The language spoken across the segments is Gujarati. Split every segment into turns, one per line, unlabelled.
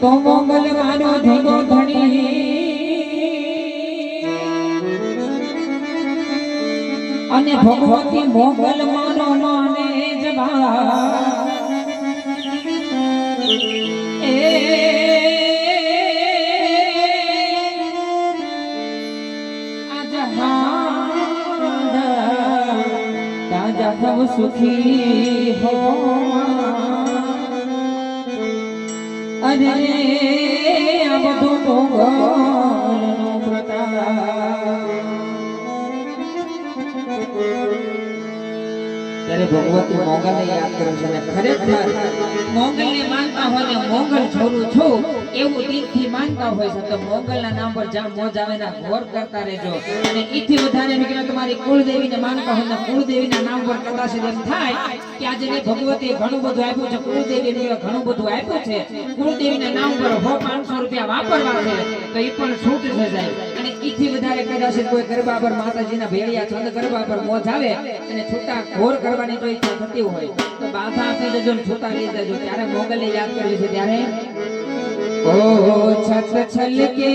તો મોગલ માનો ધીમો ધણી અને ભગવતી મોગલ માનો માને જવા તાજા સુખી હો અરે આ બધું મોગલનો પ્રતાપ ત્યારે ભગવતી મોગલને યાદ કરે છે અને ખરેખર મોગલને માનતા હોય ને મોગલ છોરું છું એવું દિલથી માનતા હોય છે, તો મોગલના નામ પર જ્યાં મોજ આવે ને ગોર કરતા રહેજો. અને ઈથી વધારે મિત્રો તમારી કુળદેવીને માનતા હોય ને કુળદેવીના નામ પર કદાચ એમ થાય કે આજે ને ભગવતી ઘણું બધું આપ્યું છે, કુળદેવીને ઘણું બધું આપ્યું છે. કુળદેવીના નામ પર હો પાંચસો રૂપિયા વાપરવા છે, તો એ પણ છૂટ છે સાહેબ. અને ઈથી વધારે કદાચ કોઈ ગરબા પર માતાજીના ભેળિયા છંદ ગરબા પર મોજ આવે અને છૂટા ઘોર કરવાની જો ઈચ્છા થતી હોય, તો બાધા આપી દેજો ને છૂટા લઈ દેજો ત્યારે મોગલને યાદ કરવી છે ત્યારે? ઓ છત છલકે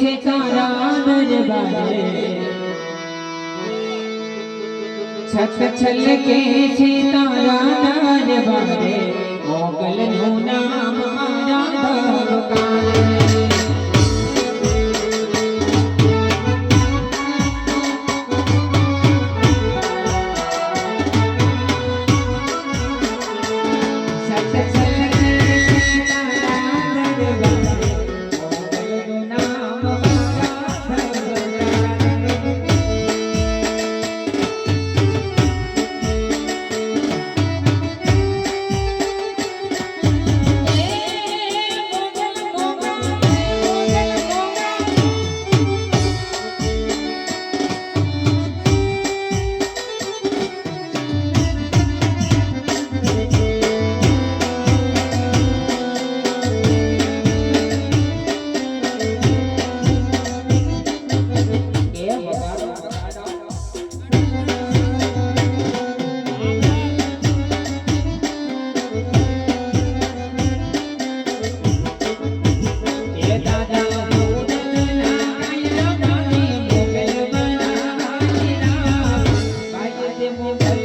છે તારા દરબારે. છત છલકે છે તારા દરબારે. મોગલનું નામ મારા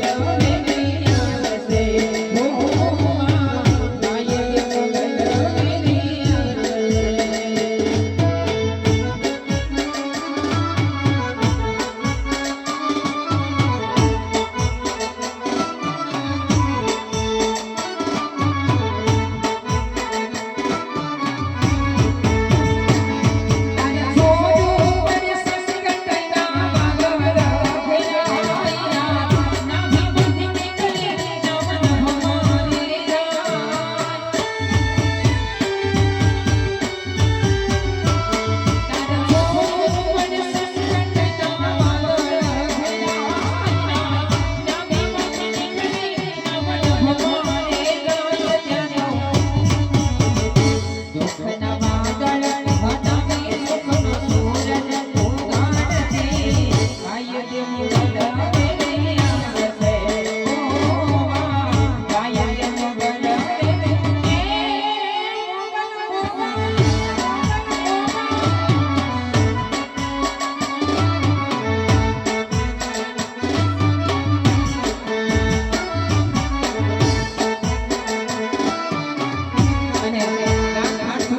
તે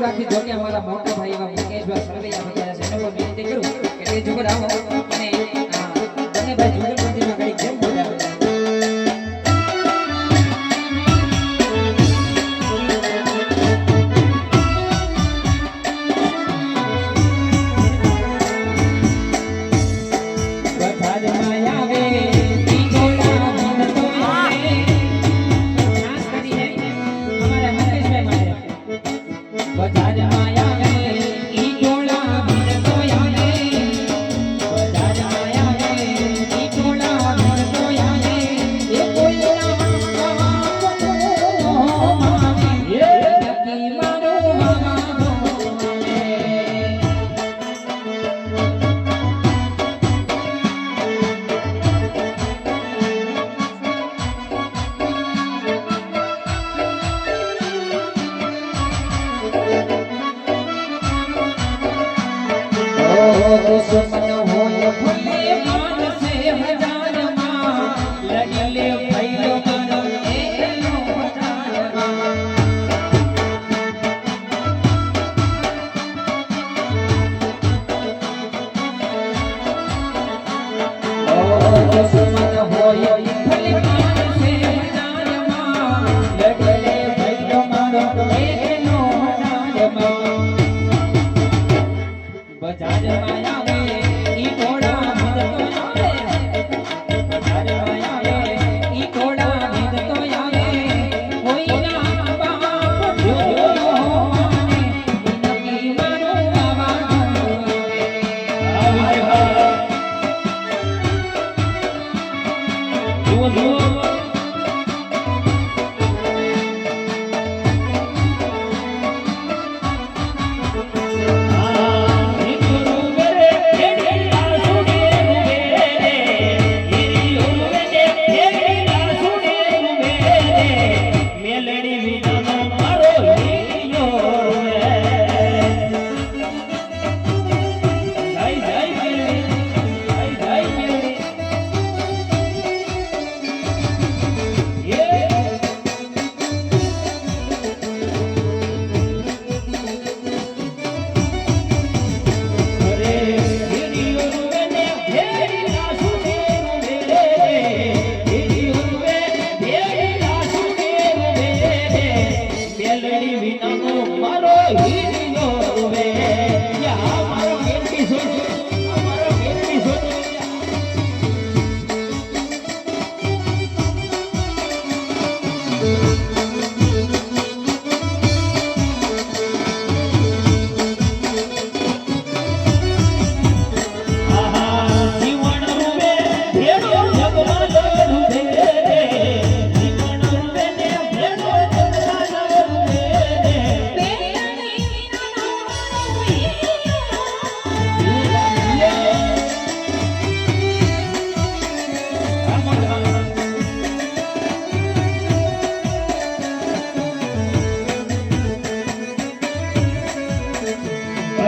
આઠસો રાખી જો કે અમારા મોટા ભાઈ એવા મુકેશભાઈ સરવૈયા ભાઈ એનો પણ વિનંતી કરું. કે તે જુગર આવો માટે વધારમાં
Deus. મધુર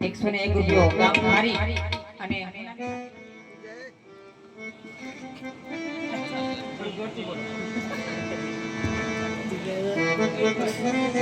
એકસો ને એક રૂપિયો ગામ ધારી અને Thank you.